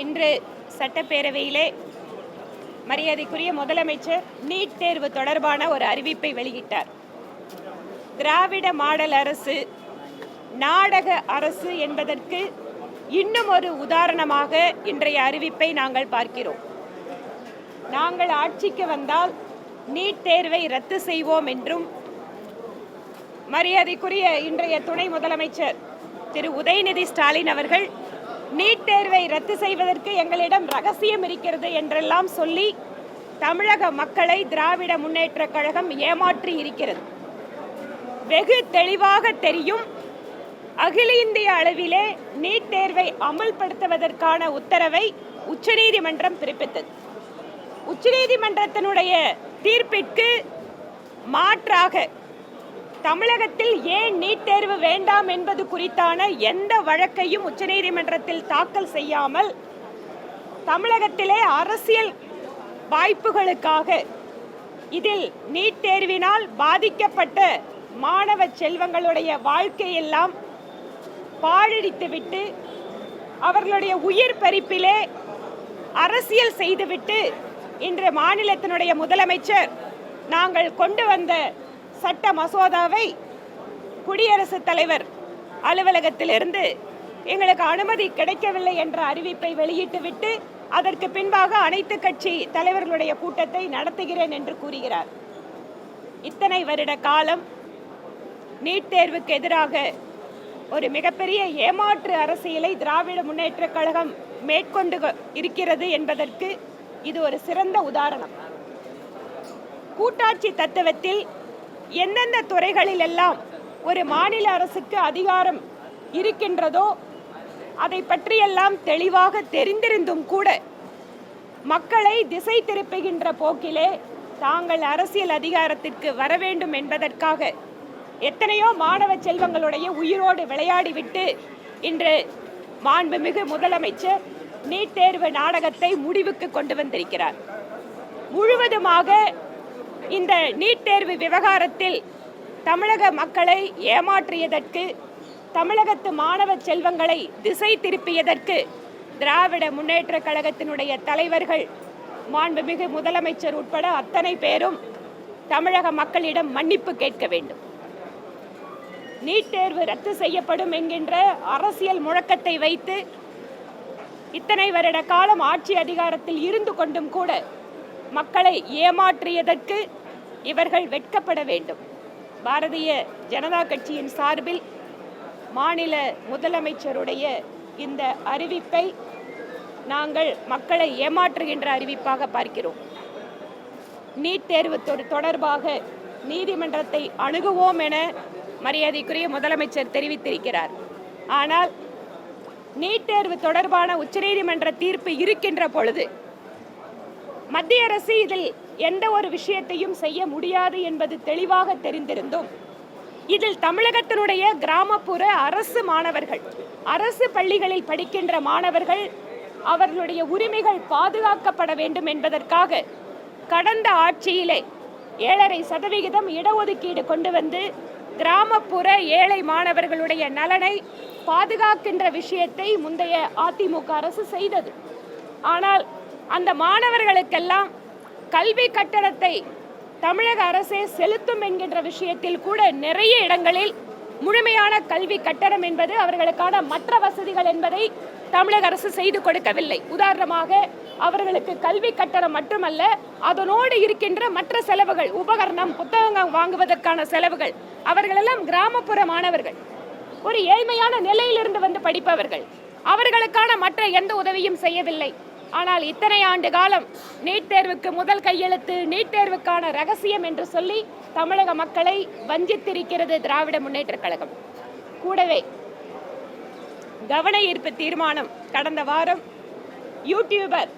இன்று சட்டப்பேரவையிலே மரியாதைக்குரிய முதலமைச்சர் நீட் தேர்வு தொடர்பான ஒரு அறிவிப்பை வெளியிட்டார். திராவிட மாடல் அரசு நாடக அரசு என்பதற்கு இன்னும் ஒரு உதாரணமாக இன்றைய அறிவிப்பை நாங்கள் பார்க்கிறோம். நாங்கள் ஆட்சிக்கு வந்தால் நீட் தேர்வை ரத்து செய்வோம் என்றும் மரியாதைக்குரிய இன்றைய துணை முதலமைச்சர் திரு உதயநிதி ஸ்டாலின் அவர்கள் நீட் தேர்வை ரத்து செய்வதற்கு எங்களிடம் ரகசியம் இருக்கிறது என்றெல்லாம் சொல்லி தமிழக மக்களை திராவிட முன்னேற்றக் கழகம் ஏமாற்றி இருக்கிறது. வெகு தெளிவாக தெரியும் அகில இந்திய அளவிலே நீட் தேர்வை அமல்படுத்துவதற்கான உத்தரவை உச்சநீதிமன்றம் பிறப்பித்தது. உச்சநீதிமன்றத்தினுடைய தீர்ப்பிற்கு மாற்றாக தமிழகத்தில் ஏன் நீட் தேர்வு வேண்டாம் என்பது குறித்தான எந்த வழக்கையும் உச்சநீதிமன்றத்தில் தாக்கல் செய்யாமல் தமிழகத்திலே அரசியல் வாய்ப்புகளுக்காக இதில் நீட் தேர்வினால் பாதிக்கப்பட்ட மாணவ செல்வங்களுடைய வாழ்க்கையெல்லாம் பாழடித்துவிட்டு அவர்களுடைய உயிர் பறிப்பிலே அரசியல் செய்துவிட்டு இன்று மாநிலத்தினுடைய முதலமைச்சர் நாங்கள் கொண்டு வந்த சட்ட மசோதாவை குடியரசுத் தலைவர் அலுவலகத்திலிருந்து எங்களுக்கு அனுமதி கிடைக்கவில்லை என்ற அறிவிப்பை வெளியிட்டுவிட்டு அதற்கு பின்பாக அனைத்து கட்சி தலைவர்களுடைய கூட்டத்தை நடத்துகிறேன் என்று கூறுகிறார். இத்தனை வருட காலம் நீட் தேர்வுக்கு எதிராக ஒரு மிகப்பெரிய ஏமாற்று அரசியலை திராவிட முன்னேற்ற கழகம் மேற்கொண்டு இருக்கிறது என்பதற்கு இது ஒரு சிறந்த உதாரணம். கூட்டாட்சி தத்துவத்தில் எந்தெந்த துறைகளில் எல்லாம் ஒரு மாநில அரசுக்கு அதிகாரம் இருக்கின்றதோ அதை பற்றியெல்லாம் தெளிவாக தெரிந்திருந்தும் கூட மக்களை திசை திருப்புகின்ற போக்கிலே தாங்கள் அரசியல் அதிகாரத்திற்கு வர வேண்டும் என்பதற்காக எத்தனையோ மாணவ செல்வங்களுடைய உயிரோடு விளையாடிவிட்டு இன்று மாண்புமிகு முதலமைச்சர் நீட் தேர்வு நாடகத்தை முடிவுக்கு கொண்டு வந்திருக்கிறார். முழுவதுமாக இந்த நீட் தேர்வு விவகாரத்தில் தமிழக மக்களை ஏமாற்றியதற்கு தமிழகத்து மாணவ செல்வங்களை திசை திருப்பியதற்கு திராவிட முன்னேற்ற கழகத்தினுடைய தலைவர்கள் மாண்புமிகு முதலமைச்சர் உட்பட அத்தனை பேரும் தமிழக மக்களிடம் மன்னிப்பு கேட்க வேண்டும். நீட் தேர்வு ரத்து செய்யப்படும் என்கின்ற அரசியல் முழக்கத்தை வைத்து இத்தனை வருட காலம் ஆட்சி அதிகாரத்தில் இருந்து கொண்டும் கூட மக்களை ஏமாற்றியதற்கு இவர்கள் வெட்கப்பட வேண்டும். பாரதிய ஜனதா கட்சியின் சார்பில் மாநில முதலமைச்சருடைய இந்த அறிவிப்பை நாங்கள் மக்களை ஏமாற்றுகின்ற அறிவிப்பாக பார்க்கிறோம். நீட் தேர்வு தொடர்பாக நீதிமன்றத்தை அணுகுவோம் என மரியாதைக்குரிய முதலமைச்சர் தெரிவித்திருக்கிறார். ஆனால் நீட் தேர்வு தொடர்பான உச்சநீதிமன்ற தீர்ப்பு இருக்கின்ற பொழுது மத்திய அரசு இதில் எந்த ஒரு விஷயத்தையும் செய்ய முடியாது என்பது தெளிவாக தெரிந்திருந்தும். இதில் தமிழகத்தினுடைய கிராமப்புற அரசு மாணவர்கள் அரசு பள்ளிகளில் படிக்கின்ற மாணவர்கள் அவர்களுடைய உரிமைகள் பாதுகாக்கப்பட வேண்டும் என்பதற்காக கடந்த ஆட்சியிலே ஏழரை சதவிகிதம் இடஒதுக்கீடு கொண்டு வந்து கிராமப்புற ஏழை மாணவர்களுடைய நலனை பாதுகாக்கின்ற விஷயத்தை முந்தைய அதிமுக அரசு செய்தது. ஆனால் அந்த மாணவர்களுக்கெல்லாம் கல்வி கட்டணத்தை தமிழக அரசே செலுத்தும் என்கின்ற விஷயத்தில் கூட நிறைய இடங்களில் முழுமையான கல்வி கட்டணம் என்பது அவர்களுக்கான மற்ற வசதிகள் என்பதை தமிழக அரசு செய்து கொடுக்கவில்லை. உதாரணமாக அவர்களுக்கு கல்வி கட்டணம் மட்டுமல்ல அதனோடு இருக்கின்ற மற்ற செலவுகள் உபகரணம் புத்தகங்கள் வாங்குவதற்கான செலவுகள் அவர்களெல்லாம் கிராமப்புற மாணவர்கள். ஒரு ஏழ்மையான நிலையிலிருந்து வந்து படிப்பவர்கள். அவர்களுக்கான மற்ற எந்த உதவியும் செய்யவில்லை. ஆனால் இத்தனை ஆண்டு காலம் நீட் தேர்வுக்கு முதல் கையெழுத்து நீட் தேர்வுக்கான ரகசியம் என்று சொல்லி தமிழக மக்களை வஞ்சித்திருக்கிறது திராவிட முன்னேற்றக் கழகம். கூடவே கவன ஈர்ப்பு தீர்மானம் கடந்த வாரம் யூடியூபர்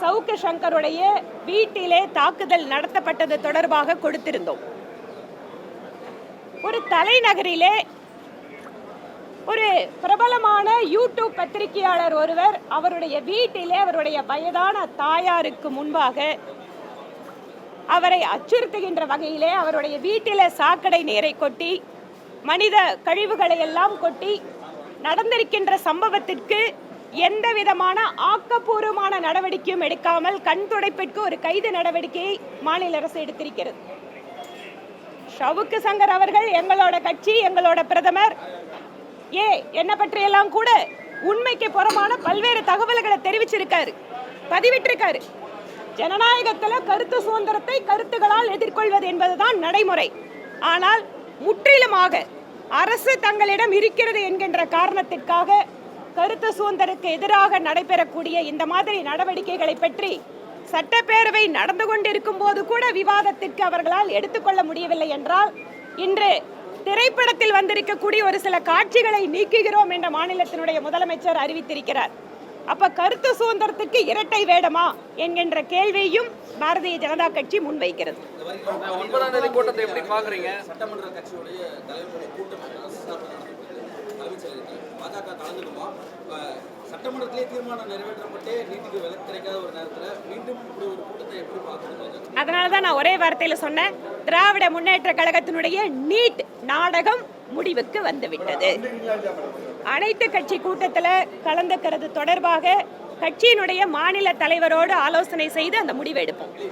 சவுக்கு சங்கருடைய வீட்டிலே தாக்குதல் நடத்தப்பட்டது தொடர்பாக கொடுத்திருந்தோம். ஒரு தலைநகரிலே ஒரு பிரபலமான யூடியூப் பத்திரிகையாளர் ஒருவர் அவருடைய வீட்டிலே அவருடைய வயதான தாயாருக்கு முன்பாக அவரை அச்சுறுத்துகின்ற வகையிலே அவருடைய வீட்டிலே சாக்கடை நீரை கொட்டி மனித கழிவுகளை எல்லாம் கொட்டி நடந்திருக்கின்ற சம்பவத்திற்கு எந்த விதமான ஆக்கப்பூர்வமான நடவடிக்கையும் எடுக்காமல் கண் துடைப்பிற்கு ஒரு கைது நடவடிக்கையை மாநில அரசு எடுத்திருக்கிறது. ஷவுக்கு சங்கர் அவர்கள் எங்களோட கட்சி எங்களோட பிரதமர் ஏ என்ன பற்றியெல்லாம் கூட உண்மைக்கு புறமான பல்வேறு தகவல்களை தெரிவிச்சிருக்காரு. பதிவிட்டிருக்காரு. ஜனநாயகத்தில் கருத்து சுதந்திரத்தை கருத்துகளால் எதிர்கொள்வது என்பதுதான் நடைமுறை. ஆனால் முற்றிலுமாக அரசு தங்களிடம் இருக்கிறது என்கின்ற காரணத்திற்காக கருத்து சுதந்திரக்கு எதிராக நடைபெறக்கூடிய இந்த மாதிரி நடவடிக்கைகளை பற்றி சட்டப்பேரவை நடந்து கொண்டிருக்கும் போது கூட விவாதத்திற்கு அவர்களால் எடுத்துக்கொள்ள முடியவில்லை என்றால் இன்று திரைப்படத்தில் வந்திருக்கக்கூடிய ஒரு சில காட்சிகளை நீக்குகிறோம் என்ற மாநிலத்தினுடைய முதலமைச்சர் அறிவித்திருக்கிறார். அப்ப கருத்து சுதந்திரத்துக்கு இரட்டை வேடமா என்கின்ற கேள்வியையும் பாரதிய ஜனதா கட்சி முன்வைக்கிறது. இந்த ஒன்பதாம் தேதி கூட்டத்தை எப்படி பாக்குறீங்க சட்டமன்ற கட்சியுடைய தலைவருடைய கூட்டம் அரசு சார்பில் நடைபெற்றது தலைமைச் செயலகத்தில் பாஜக கலந்துக்குமா? சட்டமன்றத்திலே தீர்மானம் நிறைவேற்றப்பட்டே நீதிக்கு விலக்கு கிடைக்காத ஒரு நேரத்தில் மீண்டும் இப்படி ஒரு கூட்டத்தை எப்படி பார்க்கணும் அதனால தான் நான் ஒரே வார்த்தையில் சொன்னேன். திராவிட முன்னேற்ற கழகத்தினுடைய நீட் நாடகம் முடிவுக்கு வந்துவிட்டது. அனைத்து கட்சி கூட்டத்தில் கலந்துக்கிறது தொடர்பாக கட்சியினுடைய மாநில தலைவரோடு ஆலோசனை செய்து அந்த முடிவு எடுப்போம்.